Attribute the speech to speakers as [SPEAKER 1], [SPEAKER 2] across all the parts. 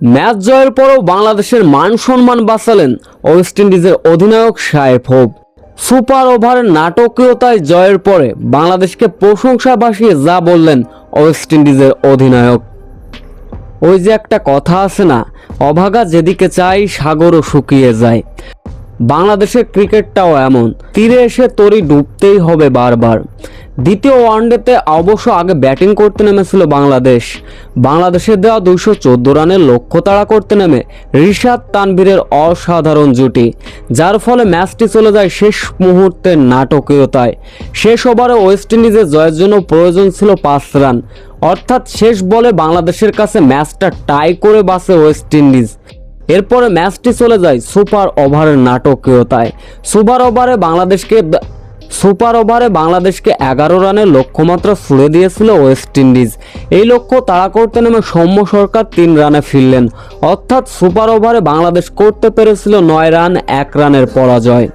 [SPEAKER 1] Match জয়ের পরও বাংলাদেশের মান সম্মান বাঁচালেন ওয়েস্ট ইন্ডিজের অধিনায়ক সাহেব হোপ সুপার ওভারের নাটকীয়তায় জয়ের পরে বাংলাদেশকে প্রশংসা ভাসিয়ে যা বললেন ওয়েস্ট ইন্ডিজের অধিনায়ক। ওই যে একটা কথা আছে না, অভাগা যেদিকে চাই সাগরও শুকিয়ে যায়। বাংলাদেশের ক্রিকেটটাও এমন, তীরে এসে তরি ডুবতেই হবে বারবার। দ্বিতীয় ওয়ানডেতে অবশ্য আগে ব্যাটিং করতে নেমেছিল বাংলাদেশ। বাংলাদেশের দেওয়া দুইশো চোদ্দ রানের লক্ষ্য তাড়া করতে নেমে রিশাদ তানভীরের অসাধারণ জুটি, যার ফলে ম্যাচটি চলে যায় শেষ মুহূর্তের নাটকীয়তায়। শেষ ওভারে ওয়েস্ট ইন্ডিজের জয়ের জন্য প্রয়োজন ছিল পাঁচ রান। অর্থাৎ শেষ বলে বাংলাদেশের কাছে ম্যাচটা টাই করে বাসে ওয়েস্ট ইন্ডিজ। এরপরে ম্যাচটি চলে যায় সুপার ওভারের নাটকীয়তায়। সুপার ওভারে বাংলাদেশকে সুপার ওভারে বাংলাদেশকে এগারো রানের লক্ষ্যমাত্রা ছুড়ে দিয়েছিল ওয়েস্ট ইন্ডিজ। এই লক্ষ্য তাড়া করতে নেমে সৌম্য সরকার তিন রানে ফিরলেন। অর্থাৎ সুপার ওভারে বাংলাদেশ করতে পেরেছিল নয় রান, এক রানের পরাজয়।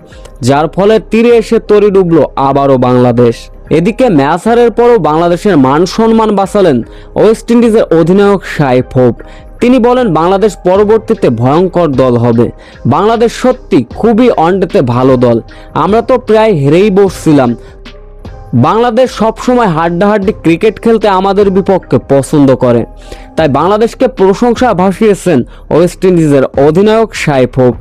[SPEAKER 1] যার ফলে তীরে এসে তরি ডুবলো আবারও বাংলাদেশ। এদিকে ম্যাচ হারের পরও বাংলাদেশের মান সম্মান বাঁচালেন ওয়েস্ট ইন্ডিজের অধিনায়ক সাইফ হোপ। তিনি বলেন, বাংলাদেশ পরবর্তীতে ভয়ঙ্কর দল হবে। বাংলাদেশ সত্যি খুবই অন্ডেতে ভালো দল। আমরা তো প্রায় হেরেই বসছিলাম। বাংলাদেশ সবসময় হাড্ডাহাড্ডি ক্রিকেট খেলতে আমাদের বিপক্ষে পছন্দ করে। তাই বাংলাদেশকে প্রশংসা ভাসিয়েছেন ওয়েস্ট ইন্ডিজের অধিনায়ক সাইফ হোপ